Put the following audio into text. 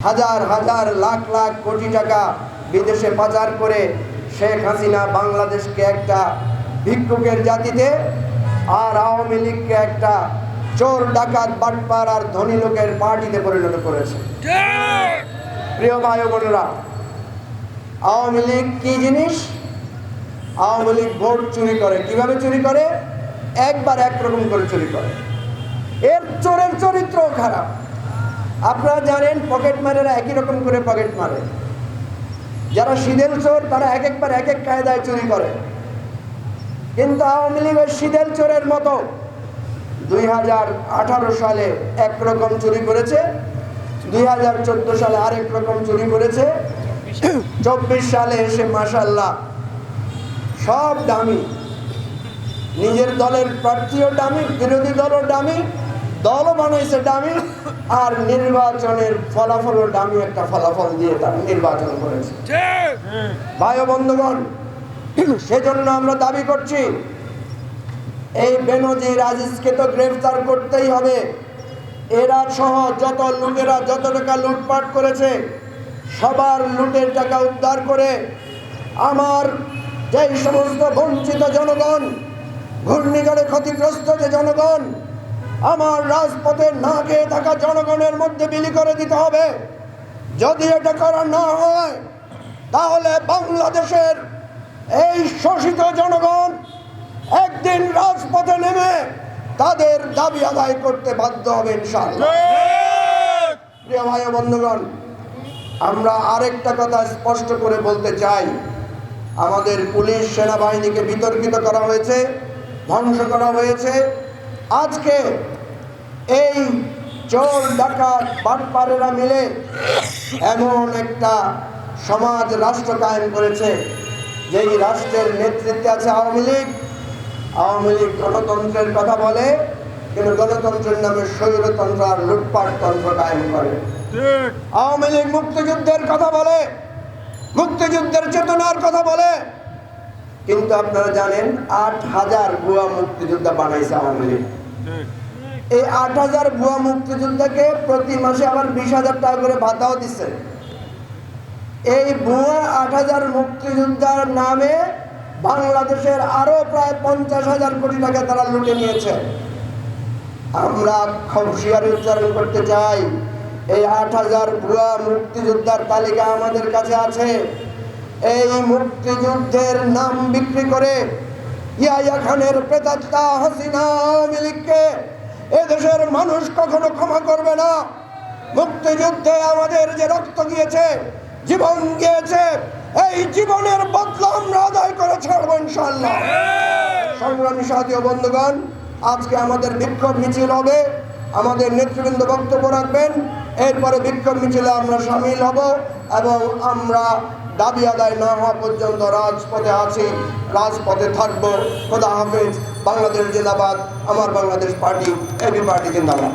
হাজার হাজার লাখ লাখ কোটি টাকা বিদেশে পাচার করে শেখ হাসিনা বাংলাদেশকে একটা ভিক্ষুকের জাতিতে আর আওয়ামী লীগকে একটা চোর, ডাকাত, বাটপার আর ধনী লোকের পার্টিতে পরিণত করেছে। প্রিয় ভাই বোনেরা, আওয়ামী লীগ কি জিনিস? আওয়ামী লীগ ভোট চুরি করে। কীভাবে চুরি করে? একবার একরকম করে চুরি করে। এর চোরের চরিত্র খারাপ। আপনারা জানেন পকেট মারেরা একই রকম করে পকেট মারে। যারা সিদেল চোর, তারা এক একবার এক এক কায়দায় চুরি করে। কিন্তু আওয়ামী লীগের সিদেল চোরের মতো দুই হাজার আঠারো সালে একরকম চুরি করেছে, দুই হাজার চোদ্দ সালে আরেক রকম চুরি করেছে, চব্বিশ সালে এসে মাসাল্লাহ সব দামি। নিজের দলের প্রার্থীও দামি, বিরোধী দলও দামি দলও বানাইছে দামি আর নির্বাচনের ফলাফলও দামি একটা ফলাফল দিয়ে তারা নির্বাচন করেছে। ভাই ও বন্ধুগণ সেজন্য আমরা দাবি করছি এই বেনজির আজিজকে তো গ্রেফতার করতেই হবে। এরা সহ যত লুটেরা যত টাকা লুটপাট করেছে সবার লুটের টাকা উদ্ধার করে আমার যেই সমস্ত বঞ্চিত জনগণ ঘূর্ণিঝড়ে ক্ষতিগ্রস্ত যে জনগণ আমার রাজপথে না খেয়ে থাকা জনগণের মধ্যে বিলি করে দিতে হবে। যদি এটা করা না হয়, তাহলে বাংলাদেশের এই শোষিত জনগণ একদিন রাজপথে নেমে তাদের দাবি আদায় করতে বাধ্য হবে প্রিয় ভাই বন্ধুগণ, আমরা আরেকটা কথা স্পষ্ট করে বলতে চাই। আমাদের পুলিশ সেনাবাহিনীকে বিতর্কিত করা হয়েছে, ধ্বংস করা হয়েছে। আজকে এই চোর ডাকাত বাটপারেরা মিলে এমন একটা সমাজ রাষ্ট্র কায়েম করেছে যেই রাষ্ট্রের নেতৃত্বে আছে আওয়ামী লীগ। আওয়ামী লীগ গণতন্ত্রের কথা বলে কিন্তু গণতন্ত্রের নামে স্বৈরতন্ত্র আর লুটপাট তন্ত্র কায়েম করে। আওয়ামী লীগ মুক্তিযুদ্ধের কথা বলে মুক্তিযুদ্ধের চেতনার কথা বলে। কিন্তু আপনারা জানেন আট হাজার ভুয়া মুক্তিযোদ্ধা বানাইছে আওয়ামী লীগ। এই আট হাজার ভুয়া মুক্তিযোদ্ধাকে প্রতি মাসে আবার বিশ হাজার টাকা করে ভাতাও দিচ্ছে। এই ভুয়া আট হাজার মুক্তিযোদ্ধার নামে বাংলাদেশের আরও প্রায় পঞ্চাশ হাজার কোটি টাকা তারা লুটে নিয়েছে। আমরা হুঁশিয়ারি উচ্চারণ করতে চাই। এই আট হাজার ভুয়া মুক্তিযোদ্ধার তালিকা আমাদের কাছে আছে। এই মুক্তিযুদ্ধের নাম বিক্রি করে ইয়াইয়া খানের প্রেতাত্মা হাসিনা লীগকে, এদেশের মানুষ কখনো ক্ষমা করবে না। মুক্তিযুদ্ধে আমাদের যে রক্ত গিয়েছে, জীবন গিয়েছে, এই জীবনের বদলা আমরা আদায় করে ছাড়বো ইনশাল্লাহ সংগ্রামী সাথী বন্ধুগণ, আজকে আমাদের বিক্ষোভ মিছিল হবে। আমাদের নেতৃবৃন্দ বক্তব্য রাখবেন। এরপরে বিক্ষোভ মিছিলে আমরা সামিল হব এবং আমরা দাবি আদায় না হওয়া পর্যন্ত রাজপথে আছি, রাজপথে থাকব। খোদা হাফেজ, বাংলাদেশ জেলাবাদ আমার বাংলাদেশ পার্টি এবি পার্টি জিন্দাবাদ।